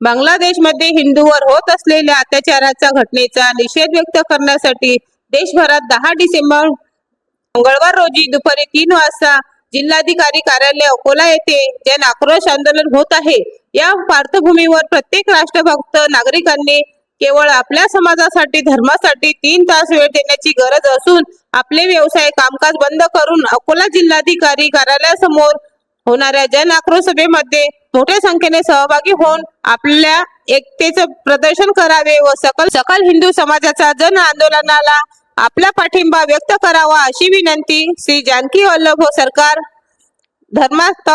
बांगलादेशमध्ये हिंदूवर होत असलेल्या अत्याचाराच्या घटनेचा निषेध व्यक्त करण्यासाठी देशभरात दहा डिसेंबर मंगळवार रोजी दुपारी तीन वाजता जिल्हाधिकारी कार्यालय अकोला येथे जन आक्रोश आंदोलन होत आहे. या पार्श्वभूमीवर प्रत्येक राष्ट्रभक्त नागरिकांनी केवळ आपल्या समाजासाठी धर्मासाठी तीन तास वेळ देण्याची गरज असून आपले व्यवसाय कामकाज बंद करून अकोला जिल्हाधिकारी कार्यालयासमोर होणाऱ्या जन आक्रोश सभेमध्ये मोठ्या संख्येने सहभागी होऊन आपल्या एकतेचं प्रदर्शन करावे व सकल सकल हिंदू समाजाचा जन आंदोलनाला आपला पाठिंबा व्यक्त करावा अशी विनंती श्री जानकी वल्लभ सरकार धर्मास्थ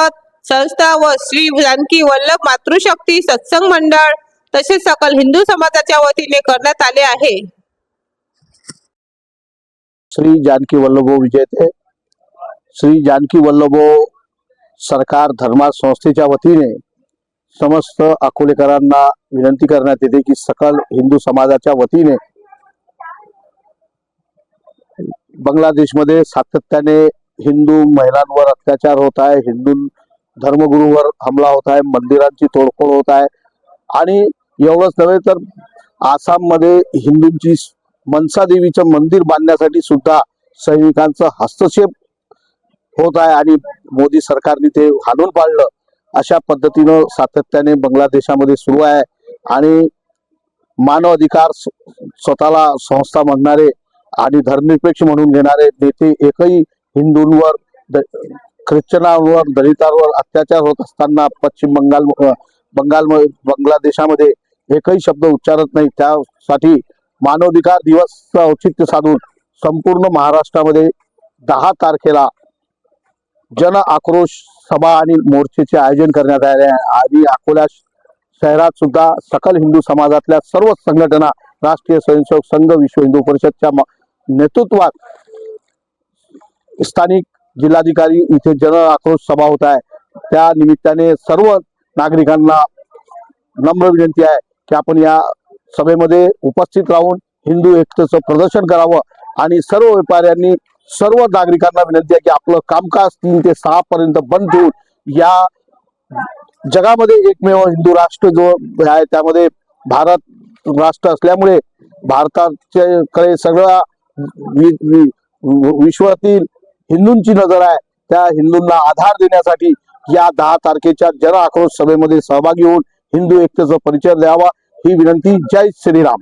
संस्था व श्री जानकी वल्लभ मातृशक्ती सत्संग मंडळ तसेच सकल हिंदू समाजाच्या वतीने करण्यात आले आहे. श्री जानकी वल्लभो विजेते श्री जानकी वल्लभो सरकार धर्मा संस्थेच्या वतीने समस्त अकोलेकरांना विनंती करण्यात येते की सकल हिंदू समाजाच्या वतीने बांगलादेशमध्ये सातत्याने हिंदू महिलांवर अत्याचार होत आहे हिंदू धर्मगुरूवर हमला होत आहे मंदिरांची तोडफोड होत आहे. आणि एवढंच नव्हे तर आसाममध्ये हिंदूंची मनसा देवीचं मंदिर बांधण्यासाठी सुद्धा सैनिकांचा हस्तक्षेप होत आहे आणि मोदी सरकारने ते हाणून पाडलं. अशा पद्धतीनं सातत्याने बांगलादेशामध्ये सुरू आहे. आणि मानव अधिकार स्वतःला संस्था म्हणणारे आणि धर्मनिरपेक्ष म्हणून घेणारे नेते एकही हिंदूंवर द- ख्रिश्चनांवर दलितांवर अत्याचार होत असताना पश्चिम बंगाल बंगाल बांगलादेशामध्ये एकही शब्द उच्चारत नाही. त्यासाठी मानवाधिकार दिवस औचित्य साधून संपूर्ण महाराष्ट्रामध्ये दहा तारखेला जन आक्रोश सभा आणि मोर्चेचे आयोजन करण्यात आले आहे. आणि अकोला शहरात सुद्धा सकल हिंदू समाजातल्या सर्व संघटना राष्ट्रीय स्वयंसेवक संघ विश्व हिंदू परिषदच्या नेतृत्वात स्थानिक जिल्हाधिकारी इथे जन आक्रोश सभा होत आहे. त्या निमित्ताने सर्व नागरिकांना नम्र विनंती आहे की आपण या सभेमध्ये उपस्थित राहून हिंदू एकतेचं प्रदर्शन करावं आणि सर्व व्यापाऱ्यांनी सर्व नागरिकांना विनंती आहे की आपलं कामकाज तीन ते सहा पर्यंत बंद ठेवून या जगामध्ये एकमेव हिंदू राष्ट्र जो आहे त्यामध्ये भारत राष्ट्र असल्यामुळे भारताच्याकडे सगळा विश्वातील हिंदूंची नजर आहे. त्या हिंदूंना आधार देण्यासाठी या दहा तारखेच्या जन आक्रोश सभेमध्ये सहभागी होऊन हिंदू एकतेचा परिचय द्यावा ही विनंती. जय श्रीराम.